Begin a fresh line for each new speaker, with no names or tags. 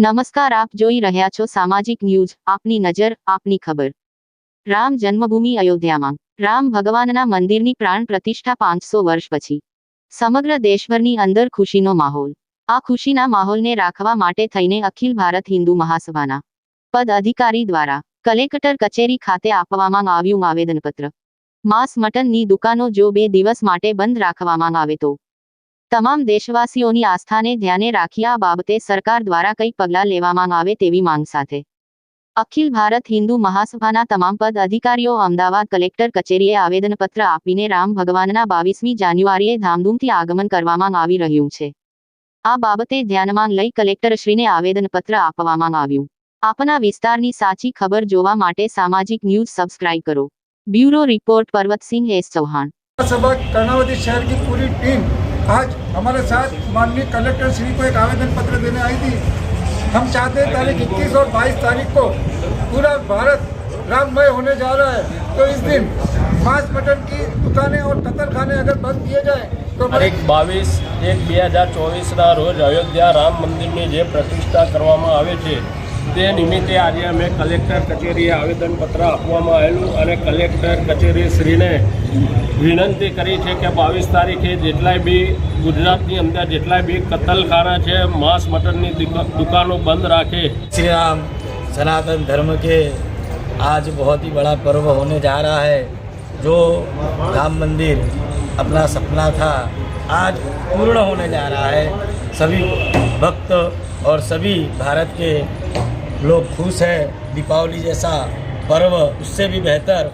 નમસ્કાર, આપ જોઈ રહ્યા છો સામાજિક ન્યૂઝ. આપની નજર, આપની ખબર. રામ જન્મભૂમિ અયોધ્યામાં. રામ ભગવાનના મંદિરની પ્રાણ પ્રતિષ્ઠા પાંચસો વર્ષ પછી. સમગ્ર દેશભરની અંદર ખુશીનો માહોલ. આ ખુશીના માહોલને રાખવા માટે થઈને અખિલ ભારત હિન્દુ મહાસભાના પદ અધિકારી દ્વારા કલેક્ટર કચેરી ખાતે આપવામાં આવ્યું આવેદનપત્ર. માંસ મટનની દુકાનો જો બે દિવસ માટે બંધ રાખવામાં આવે તો તમામ દેશવાસીઓની આસ્થાને ધ્યાને રાખી આ બાબતે સરકાર દ્વારા કંઈક પગલાં લેવામાં આવે તેવી માંગ સાથે અખિલ ભારત હિન્દુ મહાસભાના તમામ પદ અધિકારીઓ અમદાવાદ કલેક્ટર કચેરીએ આવેદનપત્ર આપીને રામ ભગવાનના બાવીસમી જાન્યુઆરીએ ધામધૂમથી આગમન કરવામાં આવી રહ્યું છે આ બાબતે ધ્યાનમાં લઈ કલેક્ટરશ્રીને આવેદનપત્ર આપવામાં આવ્યું આપના વિસ્તારની સાચી ખબર જોવા માટે સામાજિક ન્યૂઝ સબસ્ક્રાઇબ કરો bureau report Parvatsinh S Chauhan
सभा कर्णावती शहर की पूरी टीम आज हमारे साथ माननीय कलेक्टर श्री को एक आवेदन पत्र देने आई थी हम चाहते हैं तारीख इक्कीस और बाईस तारीख को पूरा भारत राममय होने जा रहा है तो इस दिन मांस मटन की दुकानें और कतल खाने अगर बंद किए जाए तो हमारे
તારીખ બાવીસ એક બે હજાર ચોવીસના રોજ અયોધ્યા રામ મંદિરની જે પ્રતિષ્ઠા કરવામાં આવે છે તે નિમિત્તે આજે અમે કલેક્ટર કચેરીએ આવેદનપત્ર આપવામાં આવેલું અને કલેક્ટર કચેરી શ્રીને વિનંતી કરી છે કે બાવીસ તારીખે જેટલાય બી ગુજરાતની અંદર જેટલાય બી કતલખાના છે માંસ મટનની દુકા- દુકાનો બંધ રાખે
श्री राम सनातन धर्म के आज बहुत ही बड़ा पर्व होने जा रहा है जो राम मंदिर अपना सपना था आज पूर्ण होने जा रहा है सभी भक्त और सभी भारत के लोग खुश हैं दीपावली जैसा पर्व उससे भी बेहतर